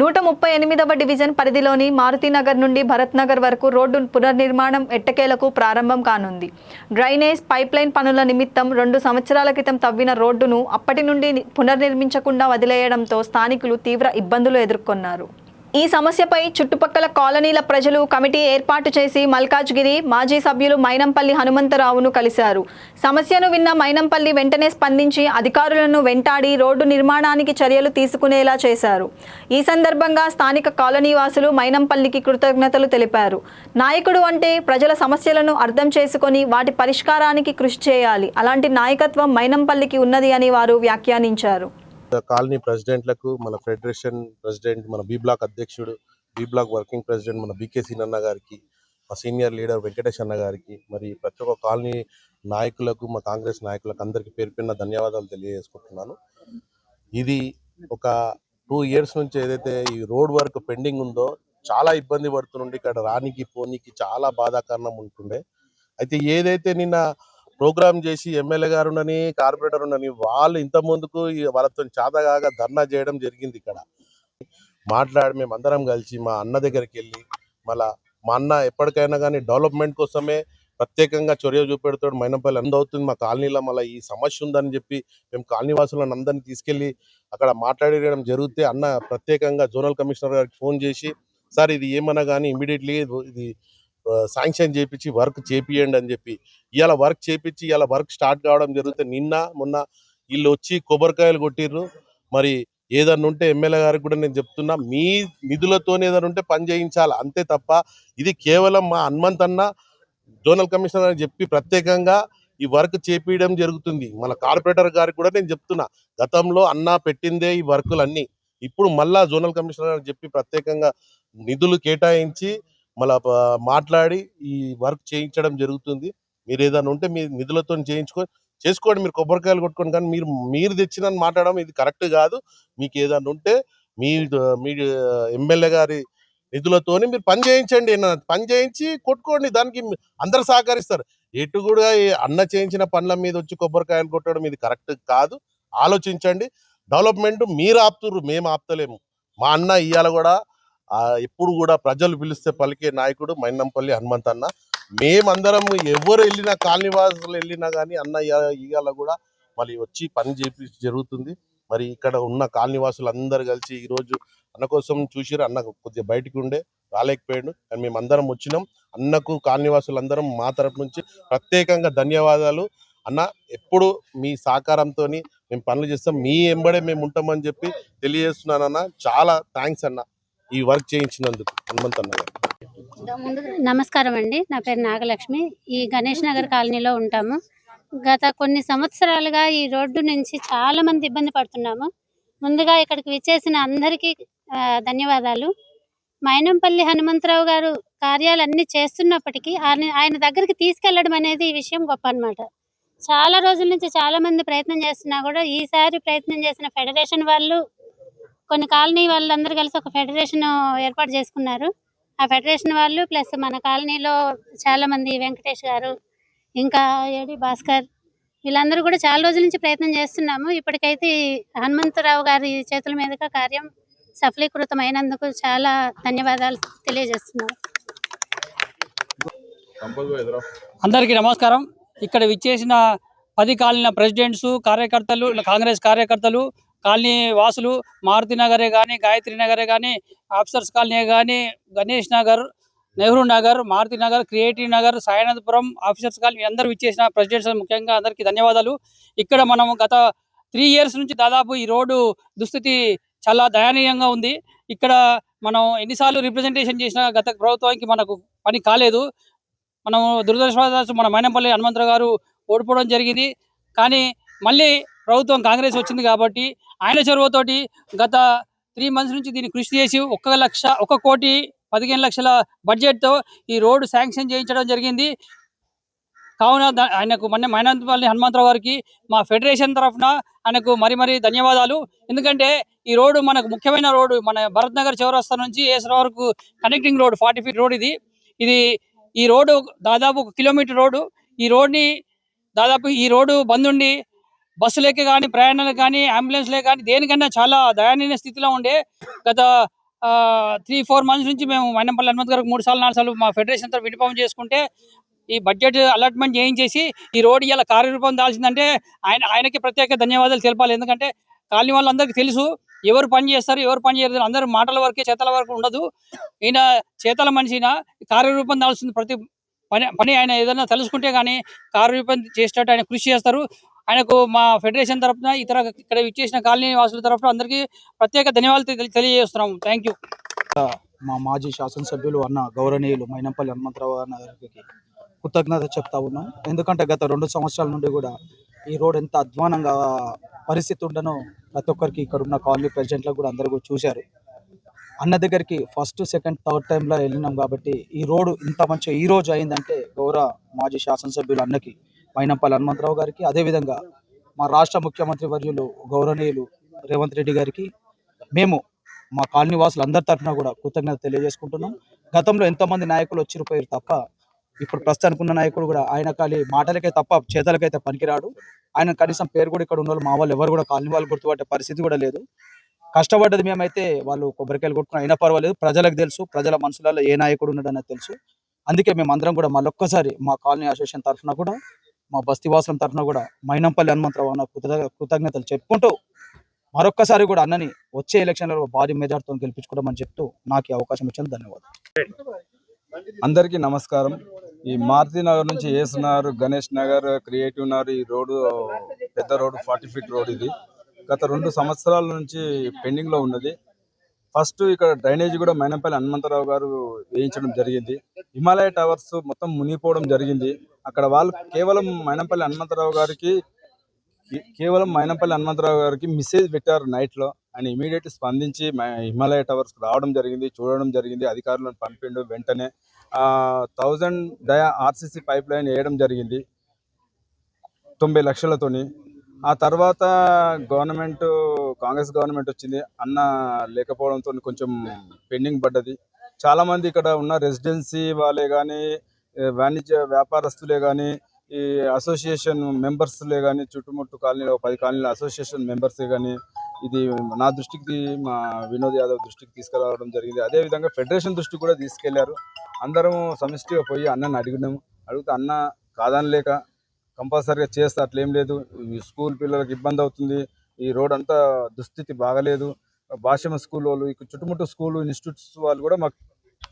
నూట ముప్పై ఎనిమిదవ డివిజన్ పరిధిలోని మారుతినగర్ నుండి భరత్ నగర్ వరకు రోడ్డు పునర్నిర్మాణం ఎట్టకేలకు ప్రారంభం కానుంది. డ్రైనేజ్ పైప్లైన్ పనుల నిమిత్తం రెండు సంవత్సరాల క్రితం తవ్విన రోడ్డును అప్పటి నుండి పునర్నిర్మించకుండా వదిలేయడంతో స్థానికులు తీవ్ర ఇబ్బందులు ఎదుర్కొన్నారు. ఈ సమస్యపై చుట్టుపక్కల కాలనీల ప్రజలు కమిటీ ఏర్పాటు చేసి మల్కాజ్గిరి మాజీ సభ్యులు మైనంపల్లి హనుమంతరావును కలిశారు. సమస్యను విన్న మైనంపల్లి వెంటనే స్పందించి అధికారులను వెంటాడి రోడ్డు నిర్మాణానికి చర్యలు తీసుకునేలా చేశారు. ఈ సందర్భంగా స్థానిక కాలనీవాసులు మైనంపల్లికి కృతజ్ఞతలు తెలిపారు. నాయకుడు అంటే ప్రజల సమస్యలను అర్థం చేసుకొని వాటి పరిష్కారానికి కృషి చేయాలి. అలాంటి నాయకత్వం మైనంపల్లికి ఉన్నది అని వారు వ్యాఖ్యానించారు. కాలనీ ప్రెసిడెంట్లకు మన ఫెడరేషన్ ప్రెసిడెంట్ మన బి బ్లాక్ అధ్యక్షుడు బి బ్లాక్ వర్కింగ్ ప్రెసిడెంట్ మన బీకే సీనన్న గారికి మా సీనియర్ లీడర్ వెంకటేష్ అన్న గారికి మరి ప్రతి ఒక్క కాలనీ నాయకులకు మా కాంగ్రెస్ నాయకులకు అందరికీ పేరు పిన్న ధన్యవాదాలు తెలియజేసుకుంటున్నాను. ఇది ఒక టూ ఇయర్స్ నుంచి ఏదైతే ఈ రోడ్ వర్క్ పెండింగ్ ఉందో చాలా ఇబ్బంది పడుతుండే ఇక్కడ రానికి పోనీకి చాలా బాధాకరణం ఉంటుండే. అయితే ఏదైతే నిన్న ప్రోగ్రామ్ చేసి ఎమ్మెల్యే గారు ఉండని కార్పొరేటర్ ఉండని వాళ్ళు ఇంత ముందుకు వాళ్ళతో చాతగాగా ధర్నా చేయడం జరిగింది ఇక్కడ. మాట్లాడి మేము అందరం కలిసి మా అన్న దగ్గరికి వెళ్ళి మళ్ళా మా అన్న ఎప్పటికైనా కానీ డెవలప్మెంట్ కోసమే ప్రత్యేకంగా చొరవ చూపెడతాడు. మైనంపల్లి అందవుతుంది మా కాలనీలో మళ్ళీ ఈ సమస్య ఉందని చెప్పి మేము కాలనీ వాసులను అందరినీ తీసుకెళ్ళి అక్కడ మాట్లాడడం జరిగితే అన్న ప్రత్యేకంగా జోనల్ కమిషనర్ గారికి ఫోన్ చేసి సార్ ఇది ఏమన్నా కానీ ఇమీడియట్లీ ఇది శాంక్షన్ చేపించి వర్క్ చేపియండి అని చెప్పి. ఇవాళ వర్క్ చేపించి ఇవాళ వర్క్ స్టార్ట్ కావడం జరిగితే నిన్న మొన్న వీళ్ళు వచ్చి కొబ్బరికాయలు కొట్టిర్రు. మరి ఏదన్నా ఉంటే ఎమ్మెల్యే గారికి కూడా నేను చెప్తున్నా మీ నిధులతోనే ఏదైనా ఉంటే పని చేయించాలి. అంతే తప్ప ఇది కేవలం మా హనుమంత్ అన్న జోనల్ కమిషనర్ అని చెప్పి ప్రత్యేకంగా ఈ వర్క్ చేపించడం జరుగుతుంది. మన కార్పొరేటర్ గారికి కూడా నేను చెప్తున్నా గతంలో అన్న పెట్టిందే ఈ వర్కులన్నీ ఇప్పుడు మళ్ళా జోనల్ కమిషనర్ అని చెప్పి ప్రత్యేకంగా నిధులు కేటాయించి మళ్ళా మాట్లాడి ఈ వర్క్ చేయించడం జరుగుతుంది. మీరు ఏదైనా ఉంటే మీ నిధులతో చేయించుకో చేసుకోండి. మీరు కొబ్బరికాయలు కొట్టుకోండి కానీ మీరు మీరు తెచ్చిన మాట్లాడడం ఇది కరెక్ట్ కాదు. మీకు ఏదైనా ఉంటే మీ మీ ఎమ్మెల్యే గారి నిధులతోని మీరు పని చేయించండి. ఏమన్నా పని చేయించి కొట్టుకోండి. దానికి మీ- అందరు సహకరిస్తారు. ఎటు కూడా అన్న చేయించిన పనుల మీద వచ్చి కొబ్బరికాయలు కొట్టడం ఇది కరెక్ట్ కాదు. ఆలోచించండి. డెవలప్మెంట్ మీరు ఆపుతుర్రు. మేము ఆపుతలేము. మా అన్న ఇవాళ కూడా ఎప్పుడు కూడా ప్రజలు పిలిస్తే పలికే నాయకుడు మైనంపల్లి హనుమంత్ అన్న మేమందరం ఎవరు వెళ్ళినా కాలనీవాసులు వెళ్ళినా కానీ అన్న ఇయ్యాల- ఇవాళ కూడా మళ్ళీ వచ్చి పని చేపి జరుగుతుంది. మరి ఇక్కడ ఉన్న కాలనీవాసులు అందరు కలిసి ఈ రోజు అన్న కోసం చూసిరు అన్న కొద్దిగా బయటికి ఉండే రాలేకపోయాడు. కానీ మేము అందరం వచ్చినాం. అన్నకు కాలనివాసులు అందరం మా తరపు నుంచి ప్రత్యేకంగా ధన్యవాదాలు. అన్న ఎప్పుడు మీ సహకారంతో మేము పనులు చేస్తాం. మీ ఎంబడే మేము ఉంటామని చెప్పి తెలియజేస్తున్నాను అన్న చాలా థ్యాంక్స్ అన్న. ఈ వర్క్ చేయించినందుకు హనుమంత్ గారు. నమస్కారం అండి. నా పేరు నాగలక్ష్మి. ఈ గణేష్ నగర్ కాలనీలో ఉంటాము. గత కొన్ని సంవత్సరాలుగా ఈ రోడ్డు నుంచి చాలా మంది ఇబ్బంది పడుతున్నాము. ముందుగా ఇక్కడికి విచ్చేసిన అందరికీ ధన్యవాదాలు. మైనంపల్లి హనుమంతరావు గారు కార్యాలన్నీ చేస్తున్నప్పటికీ ఆయన ఆయన దగ్గరికి తీసుకెళ్ళడం అనేది ఈ విషయం గొప్ప అన్నమాట. చాలా రోజుల నుంచి చాలా మంది ప్రయత్నం చేస్తున్నా కూడా ఈసారి ప్రయత్నం చేసిన ఫెడరేషన్ వాళ్ళు కొన్ని కాలనీ వాళ్ళందరూ కలిసి ఒక ఫెడరేషన్ ఏర్పాటు చేసుకున్నారు. ఆ ఫెడరేషన్ వాళ్ళు ప్లస్ మన కాలనీలో చాలా మంది వెంకటేష్ గారు ఇంకా ఏడి భాస్కర్ వీళ్ళందరూ కూడా చాలా రోజుల నుంచి ప్రయత్నం చేస్తున్నాము. ఇప్పటికైతే హనుమంతరావు గారి చేతుల మీదుగా కార్యం సఫలీకృతం అయినందుకు చాలా ధన్యవాదాలు తెలియజేస్తున్నాము. అందరికీ నమస్కారం. ఇక్కడ విచ్చేసిన పది కాలిన ప్రెసిడెంట్స్ కార్యకర్తలు కాంగ్రెస్ కార్యకర్తలు కాలనీ వాసులు మారుతి నగరే కానీ గాయత్రి నగరే కానీ ఆఫీసర్స్ కాలనీ కానీ Ganesh Nagar Nehru Nagar Maruti Nagar creative Nagar Sayanathapuram officers colony అందరూ ఇచ్చేసిన ప్రెసిడెంట్స్ ముఖ్యంగా అందరికీ ధన్యవాదాలు. ఇక్కడ మనం గత త్రీ ఇయర్స్ నుంచి దాదాపు ఈ రోడ్డు దుస్థితి చాలా దయనీయంగా ఉంది. ఇక్కడ మనం ఎన్నిసార్లు రిప్రజెంటేషన్ చేసిన గత ప్రభుత్వానికి మనకు పని కాలేదు. మనం దురదృష్టవశాత్తు మన మైనంపల్లి హనుమంతరావు గారు ఓడిపోవడం జరిగింది. కానీ మళ్ళీ ప్రభుత్వం కాంగ్రెస్ వచ్చింది కాబట్టి ఆయన చొరవతోటి గత త్రీ మంత్స్ నుంచి దీన్ని కృషి చేసి ఒక్క లక్ష ఒక కోటి పదిహేను లక్షల బడ్జెట్తో ఈ రోడ్డు శాంక్షన్ చేయించడం జరిగింది. కావున ఆయనకు మన మైనంతపల్లి హనుమంతరావు గారికి మా ఫెడరేషన్ తరఫున ఆయనకు మరి మరి ధన్యవాదాలు. ఎందుకంటే ఈ రోడ్డు మనకు ముఖ్యమైన రోడ్డు మన భరత్ నగర్ చౌరస్తా నుంచి ఏసర వరకు connecting road forty feet road ఇది. ఇది ఈ రోడ్డు దాదాపు ఒక కిలోమీటర్ రోడ్డు. ఈ రోడ్ని దాదాపు ఈ రోడ్డు బంద్ ఉండి బస్సులకి కానీ ప్రయాణాలకు కానీ అంబులెన్స్లే కానీ దేనికన్నా చాలా దయనీయ స్థితిలో ఉండే గత త్రీ ఫోర్ మంత్స్ నుంచి మేము మైనంపల్లి హనుమంత్ గారికి మూడు సార్లు నాలుగు సార్లు మా ఫెడరేషన్ తరఫు వినిపం చేసుకుంటే ఈ బడ్జెట్ అలాట్మెంట్ చేయించేసి ఈ రోడ్ ఇలా కార్యరూపం దాల్చిందంటే ఆయన ఆయనకి ప్రత్యేక ధన్యవాదాలు తెలపాలి. ఎందుకంటే కాలనీ వాళ్ళందరికీ తెలుసు ఎవరు పని చేస్తారు ఎవరు పని చేయరు అందరూ మాటల వరకే చేతల వరకు ఉండదు. ఈయన చేతల మనిషిన కార్యరూపం దాల్సింది ప్రతి పని పని ఆయన ఏదైనా తెలుసుకుంటే కానీ కార్యరూపం చేసేటట్టు ఆయన కృషి చేస్తారు. ఆయనకు మా ఫెడరేషన్ తరఫున ఇతర ఇక్కడ ఇచ్చేసిన కాలనీ వాసుల తరఫున అందరికీ ప్రత్యేక ధన్యవాదాలు తెలియజేస్తున్నాము. తెలియజేస్తున్నాం థ్యాంక్ యూ మా మాజీ శాసనసభ్యులు అన్న గౌరవనీయులు మైనంపల్లి హనుమంతరావు అన్న గారికి కృతజ్ఞత చెప్తా ఉన్నాం. ఎందుకంటే గత రెండు సంవత్సరాల నుండి కూడా ఈ రోడ్ ఎంత అధ్వానంగా పరిస్థితి ఉండనో ప్రతి ఒక్కరికి ఇక్కడ ఉన్న కాలనీ ప్రెసిడెంట్లకు కూడా అందరూ కూడా చూశారు. అన్న దగ్గరికి ఫస్ట్ సెకండ్ థర్డ్ టైంలో వెళ్ళినాం కాబట్టి ఈ రోడ్డు ఇంత మంచిగా ఈ రోజు అయిందంటే గౌరవ మాజీ శాసనసభ్యులు అన్నకి మైనంపల్లి హనుమంతరావు గారికి అదేవిధంగా మా రాష్ట్ర ముఖ్యమంత్రి వర్యులు గౌరవనీయులు రేవంత్ రెడ్డి గారికి మేము మా కాలనీ వాసులు అందరి తరఫున కూడా కృతజ్ఞత తెలియజేసుకుంటున్నాం. గతంలో ఎంతోమంది నాయకులు వచ్చిరిపోయారు తప్ప ఇప్పుడు ప్రస్తుతానికి ఉన్న నాయకుడు కూడా ఆయన ఖాళీ మాటలకే తప్ప చేతలకైతే పనికిరాడు. ఆయన కనీసం పేరు కూడా ఇక్కడ ఉన్న మా వాళ్ళు ఎవరు కూడా కాలనీ వాళ్ళు గుర్తుపట్టే పరిస్థితి కూడా లేదు. కష్టపడ్డది మేమైతే వాళ్ళు కొబ్బరికాయలు కొట్టుకున్న అయినా పర్వాలేదు. ప్రజలకు తెలుసు ప్రజల మనసులలో ఏ నాయకుడు ఉన్నాడన్నది తెలుసు. అందుకే మేము అందరం కూడా మళ్ళొక్కసారి మా కాలనీ అసోసియేషన్ తరఫున కూడా మా బస్తీవాసులం తరఫున కూడా మైనంపల్లి హనుమంతరావు అన్న కృతజ్ఞతలు చెప్పుకుంటూ మరొక్కసారి కూడా అన్నని వచ్చే ఎలక్షన్లలో భారీ మెజార్టీతో గెలిపించుకోవడం చెప్తూ నాకు ఈ అవకాశం ఇచ్చిన ధన్యవాదాలు. అందరికీ నమస్కారం. ఈ మారుతి నగర్ నుంచి ఏస్ నగర్ గణేష్ నగర్ క్రియేటివ్ నగర్ ఈ రోడ్డు పెద్ద రోడ్డు ఫార్టీ ఫీట్ రోడ్ ఇది. గత రెండు సంవత్సరాల నుంచి పెండింగ్లో ఉన్నది. ఫస్ట్ ఇక్కడ డ్రైనేజ్ కూడా మైనంపల్లి హనుమంతరావు గారు వేయించడం జరిగింది. హిమాలయ టవర్స్ మొత్తం మునిగిపోవడం జరిగింది. అక్కడ వాళ్ళు కేవలం మైనంపల్లి హనుమంతరావు గారికి కేవలం మైనంపల్లి హనుమంతరావు గారికి మెసేజ్ పెట్టారు నైట్లో ఆయన ఇమీడియట్ స్పందించి హిమాలయ టవర్స్ రావడం జరిగింది చూడడం జరిగింది అధికారులను పంపిండు వెంటనే. Thousand dia RCC pipe line వేయడం జరిగింది. తొంభై లక్షలతోని. ఆ తర్వాత గవర్నమెంట్ కాంగ్రెస్ గవర్నమెంట్ వచ్చింది అన్న లేకపోవడంతో కొంచెం పెండింగ్ పడ్డది. చాలామంది ఇక్కడ ఉన్న రెసిడెన్సీ వాళ్ళే కానీ వాణిజ్య వ్యాపారస్తులే కానీ ఈ అసోసియేషన్ మెంబర్స్లే కానీ చుట్టుముట్టు కాలనీలో పది కాలనీల అసోసియేషన్ మెంబర్సే కానీ ఇది నా దృష్టికి మా వినోద్ యాదవ్ దృష్టికి తీసుకురావడం జరిగింది. అదేవిధంగా ఫెడరేషన్ దృష్టి కూడా తీసుకెళ్ళారు. అందరం సమిష్టిగా పోయి అన్నని అడిగినాము. అడిగితే అన్న కాదనలేక కంపల్సరీగా చేస్తే అట్లేం లేదు. స్కూల్ పిల్లలకు ఇబ్బంది అవుతుంది. ఈ రోడ్ అంతా దుస్థితి బాగలేదు. భాషమ స్కూల్ వాళ్ళు ఇక చుట్టుముట్టు స్కూల్ ఇన్స్టిట్యూట్స్ వాళ్ళు కూడా మాకు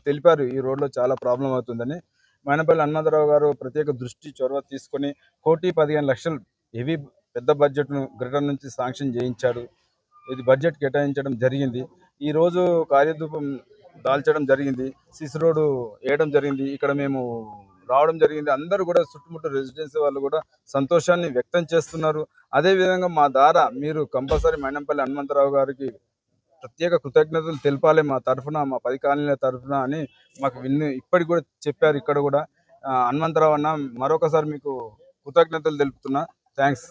తెలిపారు ఈ రోడ్లో చాలా ప్రాబ్లం అవుతుందని. మైనపల్లి హనుమంతరావు గారు ప్రత్యేక దృష్టి చొరవ తీసుకొని కోటి పదిహేను లక్షలు హెవీ పెద్ద బడ్జెట్ను గ్రిటర్ నుంచి శాంక్షన్ చేయించాడు ఇది బడ్జెట్ కేటాయించడం జరిగింది. ఈ రోజు దాల్చడం జరిగింది. సిసి రోడ్డు వేయడం జరిగింది. ఇక్కడ మేము రావడం జరిగింది. అందరూ కూడా చుట్టుముట్టు రెసిడెన్సీ వాళ్ళు కూడా సంతోషాన్ని వ్యక్తం చేస్తున్నారు. అదే విధంగా మా ద్వారా మీరు కంపల్సరీ మైనంపల్లి హనుమంతరావు గారికి ప్రత్యేక కృతజ్ఞతలు తెలపాలి మా తరఫున మా పది కాలనీల తరఫున అని మాకు విన్ను ఇప్పటికి కూడా చెప్పారు ఇక్కడ కూడా. హనుమంతరావు అన్న మరొకసారి మీకు కృతజ్ఞతలు తెలుపుతున్నా. థ్యాంక్స్.